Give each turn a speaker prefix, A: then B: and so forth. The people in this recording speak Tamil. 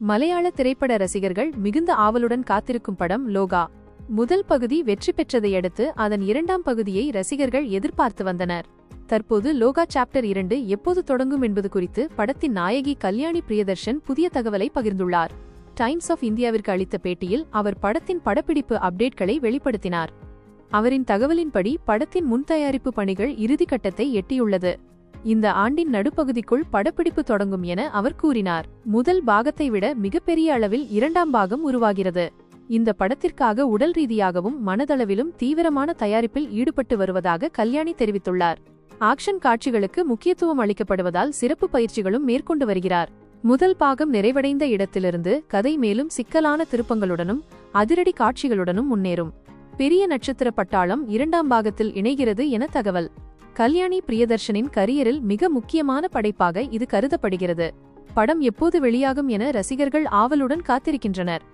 A: மலையாள திரைப்பட ரசிகர்கள் மிகுந்த ஆவலுடன் காத்திருக்கும் படம் லோகா. முதல் பகுதி வெற்றி பெற்றதையடுத்து அதன் இரண்டாம் பகுதியை ரசிகர்கள் எதிர்பார்த்து வந்தனர். தற்போது லோகா சாப்டர் இரண்டு எப்போது தொடங்கும் என்பது குறித்து படத்தின் நாயகி கல்யாணி பிரியதர்ஷன் புதிய தகவலை பகிர்ந்துள்ளார். டைம்ஸ் ஆஃப் இந்தியாவிற்கு அளித்த பேட்டியில் அவர் படத்தின் படப்பிடிப்பு அப்டேட்களை வெளிப்படுத்தினார். அவரின் தகவலின்படி படத்தின் முன்தயாரிப்பு பணிகள் இறுதிக்கட்டத்தை எட்டியுள்ளது. இந்த ஆண்டின் நடுப்பகுதிக்குள் படப்பிடிப்பு தொடங்கும் என அவர் கூறினார். முதல் பாகத்தை விட மிகப்பெரிய அளவில் இரண்டாம் பாகம் உருவாகிறது. இந்த படத்திற்காக உடல் ரீதியாகவும் மனதளவிலும் தீவிரமான தயாரிப்பில் ஈடுபட்டு வருவதாக கல்யாணி தெரிவித்துள்ளார். ஆக்ஷன் காட்சிகளுக்கு முக்கியத்துவம் அளிக்கப்படுவதால் சிறப்பு பயிற்சிகளும் மேற்கொண்டு வருகிறார். முதல் பாகம் நிறைவடைந்த இடத்திலிருந்து கதை மேலும் சிக்கலான திருப்பங்களுடனும் அதிரடி காட்சிகளுடனும் முன்னேறும். பெரிய நட்சத்திர பட்டாளம் இரண்டாம் பாகத்தில் இணைகிறது என தகவல். கல்யாணி பிரியதர்ஷனின் கரியரில் மிக முக்கியமான படைப்பாக இது கருதப்படுகிறது. படம் எப்போது வெளியாகும் என ரசிகர்கள் ஆவலுடன் காத்திருக்கின்றனர்.